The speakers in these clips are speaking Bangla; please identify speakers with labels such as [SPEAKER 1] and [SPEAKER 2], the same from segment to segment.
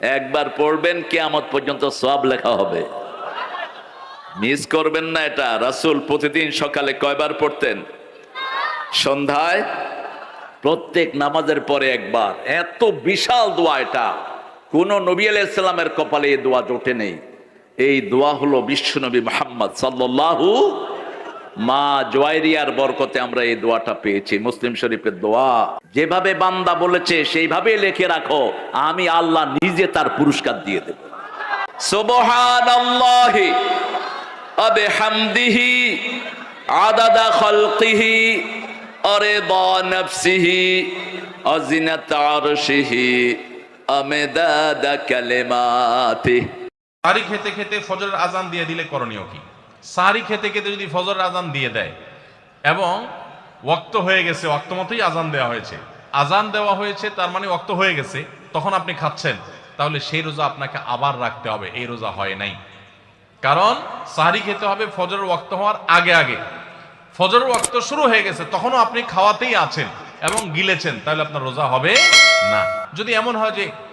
[SPEAKER 1] একবার পড়বেন, কেয়ামত পর্যন্ত সব লেখা হবে। মিস করবেন না এটা। রাসূল প্রতিদিন সকালে কয়বার পড়তেন? সন্ধ্যায়? প্রত্যেক নামাজের পরে একবার। এত বিশাল দোয়া এটা। কোন নবী আলাইসাল্লামের কপালে এই দোয়া জোটে নেই। এই দোয়া হলো বিশ্বনবী মোহাম্মদ সাল্লাল্লাহু মা জোয়াইরিয়ার বরকতে আমরা এই দোয়াটা পেয়েছি। মুসলিম শরীফের দোয়া, যেভাবে বান্দা বলেছে, সেইভাবে লেখে রাখো। আমি আল্লাহ নিজে তার পুরস্কার দিয়ে দেব। সুবহানাল্লাহি
[SPEAKER 2] খেতে খেতে ফজরের আজান দিয়ে দিলে করণীয় কি? সারি খেতে খেতে যদি ফজর আজান দিয়ে দেয়, এবং ওয়াক্ত হয়ে গেছে, ওয়াক্ত মতোই আজান দেওয়া হয়েছে। আজান দেওয়া হয়েছে, তার মানে ওয়াক্ত হয়ে গেছে, তখন আপনি খাচ্ছেন, তাহলে সেই রোজা আপনাকে আবার রাখতে হবে, এই রোজা হয় নাই। কারণ সাহারি খেতে হবে ফজরের ওয়াক্ত হওয়ার আগে আগে। ফজরের ওয়াক্ত শুরু হয়ে গেছে, তখনও আপনি খাওয়াতেই আছেন এবং গিলেছেন, তাহলে আপনার রোজা হবে না। যদি এমন হয় যে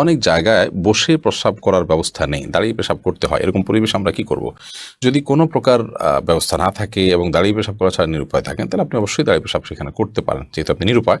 [SPEAKER 3] অনেক জায়গায় বসে প্রস্রাব করার ব্যবস্থা নেই, দাঁড়িয়ে পেশাব করতে হয়। এরকম পরিবেশ আমরা কি করব? যদি কোনো প্রকার ব্যবস্থা না থাকে এবং দাঁড়িয়ে পেশাব করা ছাড়া নিরুপায় থাকেন, তাহলে আপনি অবশ্যই দাঁড়িয়ে পেশাব সেখানে করতে পারেন, যেহেতু আপনি নিরুপায়।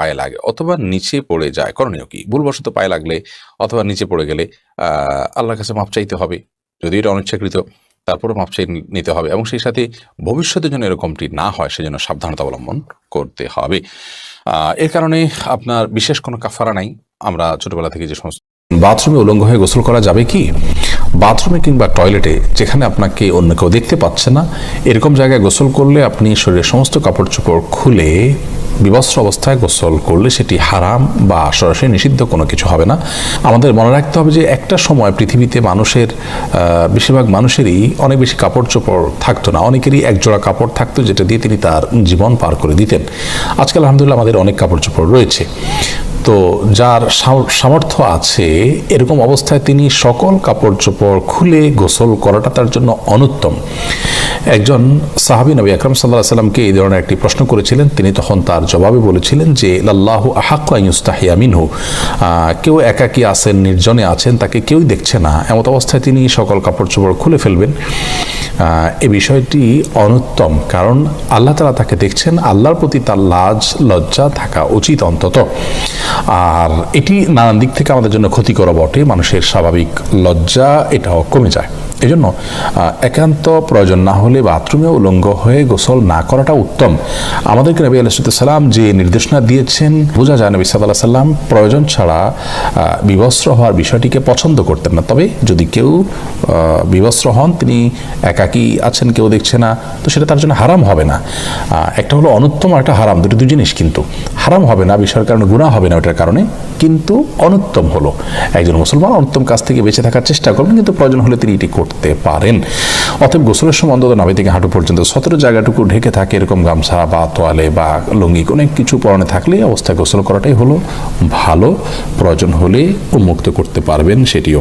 [SPEAKER 3] পায়ে লাগে অথবা নিচে পড়ে যায়। করণীয় কি? ভুলবশত পায়ে লাগলে অথবা নিচে পড়ে গেলে আল্লাহর কাছে মাপ চাইতে হবে। যদি এটা অনিচ্ছাকৃত তারপরে মাপ চাই নিতে হবে এবং সেই সাথে ভবিষ্যতে যেন এরকমটি না হয়, সেজন্য সাবধানতা অবলম্বন করতে হবে। এর কারণে আপনার বিশেষ কোনো কাফারা নাই। আমরা ছোটবেলা থেকে যে সমস্ত বাথরুমে উলঙ্গ হয়ে গোসল করা যাবে কি? বাথরুমে কিংবা টয়লেটে, যেখানে আপনাকে অন্য কেউ দেখতে পাচ্ছে না, এরকম জায়গায় গোসল করলে আপনি শরীরের সমস্ত কাপড় চোপড় খুলে, বিবস্ত্র অবস্থায় গোসল করলে সেটি হারাম বা সরাসরি নিষিদ্ধ কোনো কিছু হবে না। আমাদের মনে রাখতে হবে যে একটা সময় পৃথিবীতে মানুষের বেশিরভাগ মানুষেরই অনেক বেশি কাপড় চোপড় থাকতো না। অনেকেরই এক জোড়া কাপড় থাকতো যেটা দিয়ে তিনি তার জীবন পার করে দিতেন। আজকাল আলহামদুলিল্লাহ আমাদের অনেক কাপড় চোপড় রয়েছে। তো যার সামর্থ্য আছে, এরকম অবস্থায় তিনি সকল কাপড় চোপড় খুলে গোসল করাটা তার জন্য অনুত্তম। একজন সাহাবী নবী আকরম সাল্লাহ সাল্লামকে এই ধরনের একটি প্রশ্ন করেছিলেন। তিনি তখন তার জবাবে বলেছিলেন যে, লাল্লাহু আহাক্কাইস্তাহিয়া মিনহু। কেউ একাকী আছেন, নির্জনে আছেন, তাকে কেউই দেখছে না। এমত অবস্থায় তিনি সকল কাপড় চোপড় খুলে ফেলবেন। এ বিষয়টি অনুত্তম, কারণ আল্লাহ তালা তাকে দেখছেন। আল্লাহর প্রতি তার লাজ, লজ্জা থাকা উচিত অন্তত। আর এটি নানান দিক থেকে আমাদের জন্য ক্ষতিকর বটে। মানুষের স্বাভাবিক লজ্জা এটাও কমে যায়। এজন্য জন্য একান্ত প্রয়োজন না হলে বাথরুমে উলঙ্গ হয়ে গোসল না করাটা উত্তম। আমাদেরকে নবী আলাইসাল্লাম যে নির্দেশনা দিয়েছেন, বোঝা যায় নবী সাল্লাহ সাল্লাম প্রয়োজন ছাড়া বিবস্ত্র হওয়ার বিষয়টিকে পছন্দ করতেন না। তবে যদি কেউ বিবস্ত্র হন, তিনি একাকী আছেন, কেউ দেখছে না, তো সেটা তার জন্য হারাম হবে না। একটা হলো অনুত্তম একটা হারাম, দুটো দুই জিনিস কিন্তু। হারাম হবে না, বিষয়ের কারণে গুণা হবে না ওটার কারণে, কিন্তু অনুত্তম হলো। একজন মুসলমান অনুত্তম কাজ থেকে বেঁচে থাকার চেষ্টা করবেন, কিন্তু প্রয়োজন হলে তিনি এটি করতে পারেন। অতএব গোসলের সময় অন্তত নাভি থেকে হাঁটু পর্যন্ত সতেরো জায়গাটুকু ঢেকে থাকে, এরকম গামছা বা তোয়ালে বা লুঙ্গি কোনো কিছু পরনে থাকলে অবস্থায় গোসল করাটাই হলো ভালো। প্রয়োজন হলে উন্মুক্ত করতে পারবেন সেটিও।